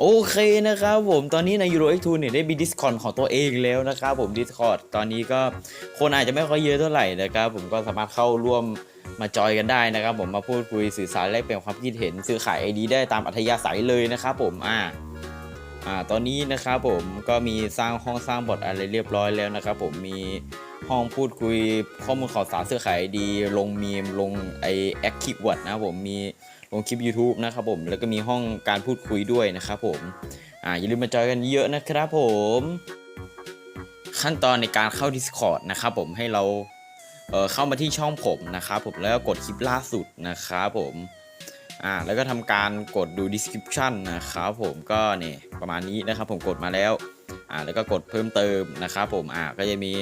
โอเคนะครับผมตอนนี้ใน Euro X2 เนี่ยได้มี Discord ของตัวเองแล้วนะครับผม Discord ตอนนี้ก็คนอาจจะไม่ค่อยเยอะเท่าไหร่นะครับผมก็สามารถเข้าร่วมมาจอยกันได้นะครับ ผมมาพูดคุยสื่อสารแลกเปลี่ยนความคิดเห็นซื้อขาย ID ได้ตามอัธยาศัยเลยนะครับผมอ่าอ่าตอนนี้นะครับผมก็มีสร้างห้องสร้างบอทอะไรเรียบร้อยแล้วนะครับผมมี ห้องพูดคุยข้อมูลข่าวสารซื้อขาย ID ลงมีมลงไอแอคคิววัดนะครับผมมีลงคลิป YouTube นะครับผม แล้วก็มีห้องการพูดคุยด้วยนะครับผมอ่าอย่าลืมมาจอยกันเยอะนะครับผม ขั้นตอนในการเข้า Discord นะครับผมให้เราเเข้ามาที่ช่องผมนะครับผมแล้วก็กดคลิปล่าสุดนะครับผม อ่าแล้วก็ทำการกดดู description นะครับผมก็เนี่ยประมาณนี้นะครับผมกดมาแล้วอ่าแล้วก็กดเพิ่มเติมนะครับผมอ่าก็จะมี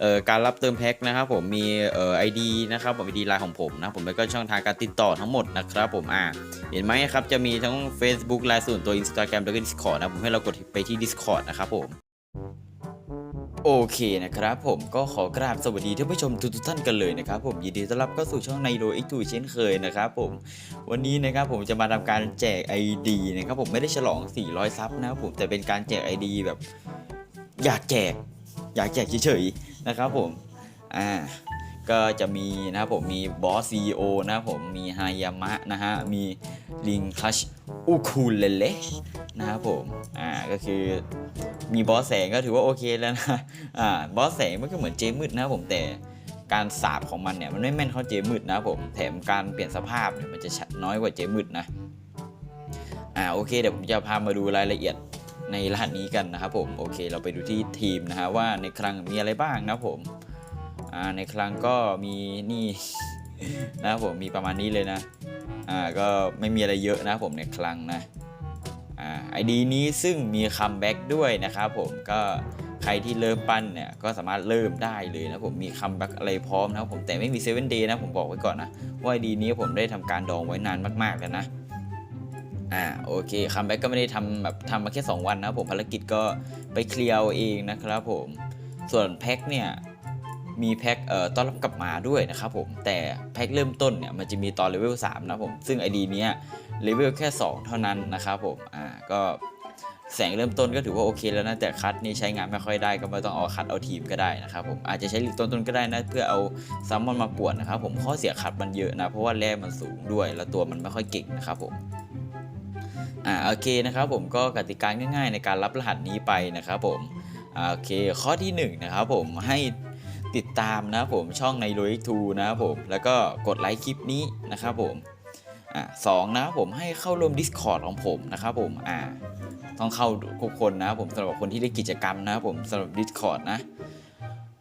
เอ่อการรับเติมแพ็คนะครับผมมีเอ่อ ID นะครับผม ID ไลน์ของผมนะผมแล้วก็ช่องทางการติดต่อทั้งหมดนะครับผมอ่าเห็นไหมครับจะมีทั้ง Facebook ไลน์ส่วนตัว Instagram แล้วก็ Discord นะผมให้เรากดไปที่ Discord นะครับผม โอเคนะครับผมก็ขอกราบสวัสดีท่านผู้ชมทุกท่านกันเลยนะครับผมยินดีต้อนรับเข้าสู่ช่องในโดย X2 เช่นเคยนะครับผมวันนี้นะครับผมจะมาทำการแจก ID นะครับผมไม่ได้ฉลอง 400 ซับนะครับผมแต่เป็นการแจก ID แบบ อยากแจก อยากแจกเฉยๆนะครับผมอ่า ก็จะมีนะครับผมมีบอสซีโอนะครับผมมีฮายามะนะฮะมีลิงคัชอุคุเลเลนะครับผมอ่าก็คือมีบอสแสงก็ถือว่าโอเคแล้วนะอ่าบอสแสงมันก็เหมือนเจมืดนะครับผมแต่การสาบของมันเนี่ยมันไม่แม่นเข้าเจมืดนะครับผมแถมการเปลี่ยนสภาพเนี่ยมันจะชัดน้อยกว่าเจมืดนะอ่าโอเคเดี๋ยวผมจะพามาดูรายละเอียดในรหัสนี้กันนะครับผมโอเค เราไปดูที่ทีมนะฮะว่าในคลังมีอะไรบ้างนะครับผม อ่าในคลังก็มีนี่นะครับผมมีประมาณนี้เลยนะอ่าก็ไม่มีอะไรเยอะนะผมในคลังนะอ่าไอดีนี้ซึ่งมีคัมแบ็กด้วยนะครับผมก็ใครที่เริ่มปั้นเนี่ยก็สามารถเริ่มได้เลยนะผมมีคัมแบ็กอะไรพร้อมนะผมแต่ไม่มี7 day นดีนะผมบอกไว้ก่อนนะว่าไอดีนี้ผมได้ทำการดองไว้นานมากๆแล้วนะอ่าโอเคคัมแบ็กก็ไม่ได้ทำแบบทำมาแค่ 2 วันนะผมภารกิจก็ไปเคลียร์เองนะครับผมส่วนแพ็คเนี่ย มีแพ็คเอ่อต้อนรับกลับมาด้วยนะครับผมแต่แพ็คเริ่มต้นเนี่ยมันจะมีตอนเลเวล3นะผมซึ่งไอดีเนี้ยเลเวลแค่ 2 เท่านั้นนะครับผมอ่าก็แสงเริ่มต้นก็ถือว่าโอเคแล้วนะ แต่คัดนี่ใช้งานไม่ค่อยได้ก็ไม่ต้องเอาคัดเอาทีมก็ได้นะครับผมอาจจะใช้ลิกต้นๆก็ได้นะ เพื่อเอาซัมมอนมาปวนนะครับผมข้อเสียคัดมันเยอะนะ เพราะว่าแร่มันสูงด้วย แล้วตัวมันไม่ค่อยเก่งนะครับผมอ่าโอเคนะครับผมก็กติกาง่าย ๆ ในการรับรหัสนี้ไปนะครับผมอ่าโอเคข้อที่หนึ่งนะครับผมให้ ติดตามนะผมช่องในโรยทูนะครับผมแล้วก็กดไลค์คลิปนี้นะครับผมอ่าสองนะผมให้เข้าร่วม Discord ของผมนะครับผมอ่าต้องเข้าทุกคนนะครับผมสำหรับคนที่ได้กิจกรรมนะครับผมสำหรับ Discord นะ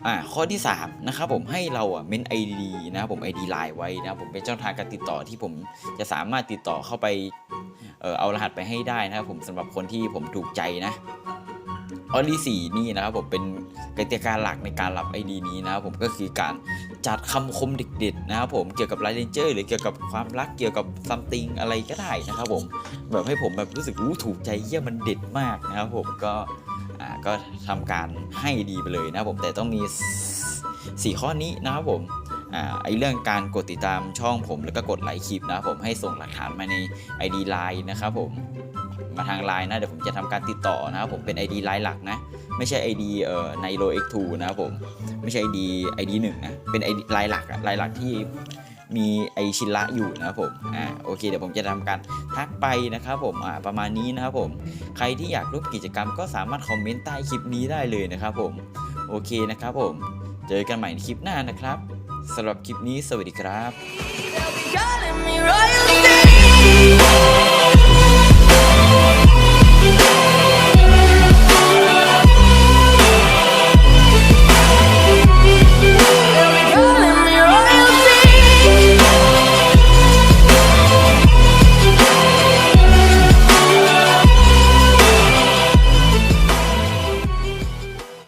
อ่าข้อที่3นะครับผมให้เราอะเมน ID นะครับผม ID ไลน์ไว้นะครับผมเป็นช่องทางการติดต่อที่ผมจะสามารถติดต่อเข้าไปเออเอารหัสไปให้ได้นะครับผมสำหรับคนที่ผมถูกใจนะ ออลี่สี่นี่นะครับผมเป็นกติกาหลักในการรับ ID นี้นะครับผมก็คือการจัดคำคมเด็ดๆนะครับผมเกี่ยวกับไลเลนเจอร์หรือเกี่ยวกับความรักเกี่ยวกับซัมติงอะไรก็ได้นะครับผมแบบให้ผมแบบรู้สึกรู้ถูกใจเยี่ยมันเด็ดมากนะครับผมก็อ่าก็ทำการให้ดีไปเลยนะครับผมแต่ต้องมี 4 ข้อนี้นะครับผมอ่าไอเรื่องการกดติดตามช่องผมแล้วก็กดไลค์คลิปนะครับผมให้ส่งหลักฐานมาใน ID Line นะครับผม มาทาง Line นะเดี๋ยวผมจะทำการติดต่อนะครับผมเป็น ID Line หลักนะ ไม่ใช่ ID เอ่อในโร X2 นะครับผมไม่ใช่ ID ID หนึ่งนะเป็น ID ลายหลักอะลายหลักที่มีไอชินละอยู่นะครับผม อ่า โอเค เดี๋ยวผมจะทำการทักไปนะครับผม อ่า ประมาณนี้นะครับผม ใครที่อยากร่วมกิจกรรมก็สามารถคอมเมนต์ใต้คลิปนี้ได้เลยนะครับผม โอเคนะครับผม เจอกันใหม่ในคลิปหน้านะครับสำหรับคลิปนี้สวัสดีครับ